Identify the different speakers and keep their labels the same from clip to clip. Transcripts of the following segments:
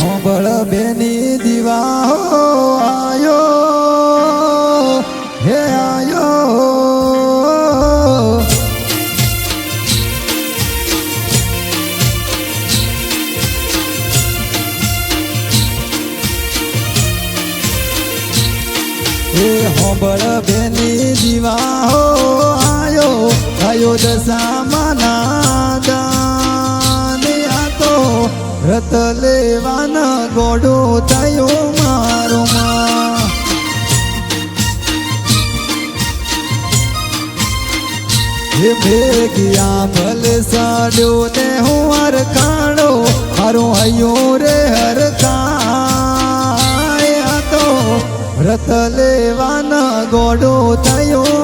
Speaker 1: હોંભળ બેની દીવા હો આયો. હે આયો. હે હોબળ બેની દીવા હો આયો. આયો આ તો રત લેવાના ગોડો થયો મારો માં હે ભેગિયા ભલે સાડ્યો ને હું હરખાણો મારો હૈયો રે હરખાય આ તો રત લેવાના ગોડો થયો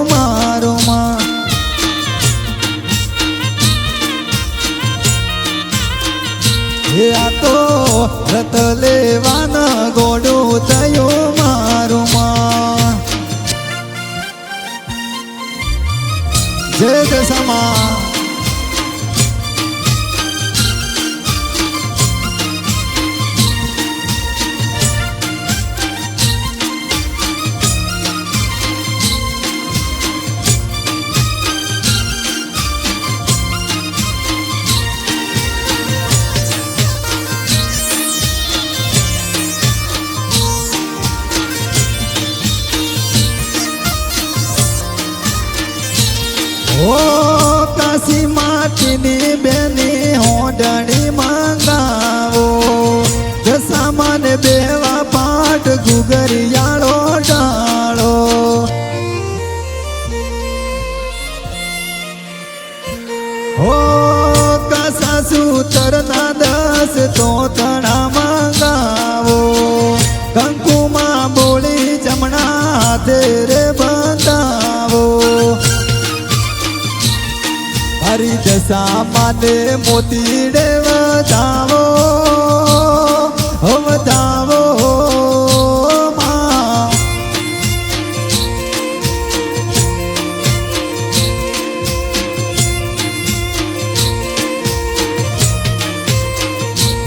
Speaker 1: કાશી માટીની બેની હોડણી માંગાવો. જસામાન બેવા પાટ ગુગરિયાળો ડાળો હો, કાસા સૂતરના દસ તોતણા માંગાવો. કંકુમાં બોલી જમણા હાથે હરી દશા માટે મોતી દેવ વધાવો હો માં.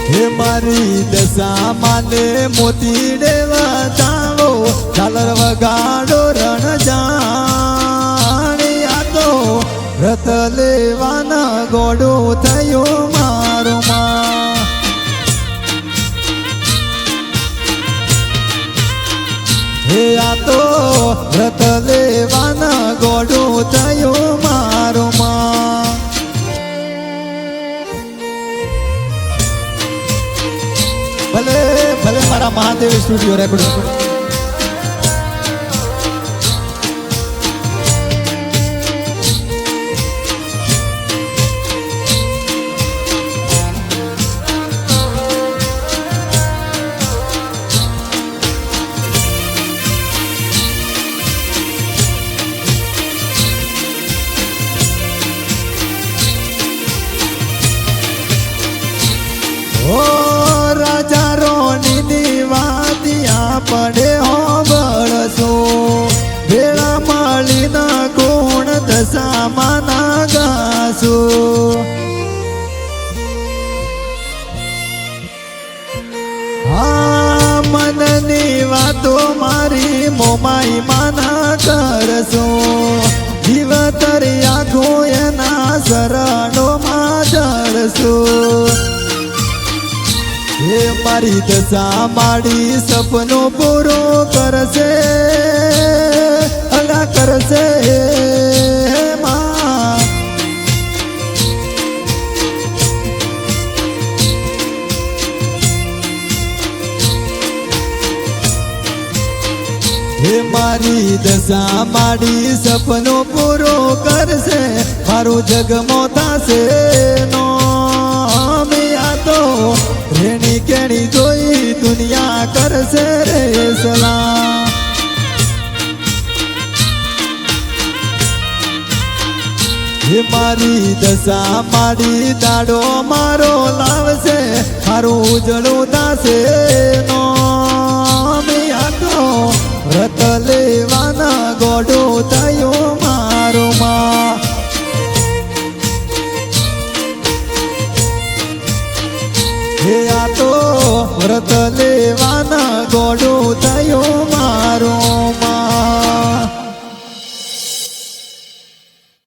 Speaker 1: હે મારી દશા માને મોતી રે વધાવો ઝાલર વગાડો રણ તો રત લેવાના ગોડું થયું મારું માં હે આ તો રત લેવાના ગોડું થયું મારું માં ભલે ભલે મારા મહાદેવ સ્ટુડિયો રેકોર્ડ પડે હો બળસો ભેળા માળીના ગુણ દશામાં ના ગાસો. હા, મનની વાતો મારી મોમાઈ માના કરશો. જીવ તરિયા ગોયના શરણોમાં જળશો હે મારી દશા, મારી સપનો પૂરો કરશે, અલા કરશે હે મારી દશા, મારી સપનો પૂરો કરશે, મારું જગમો થશે હે મારી દશા માડી દાડો મારો લાવશે, મારું ઉજળું દાસે નો વ્રત લેવાના ગોડો થયો મારો માં. હે આ તો વ્રત લેવાના ગોડો થયો મારો માં.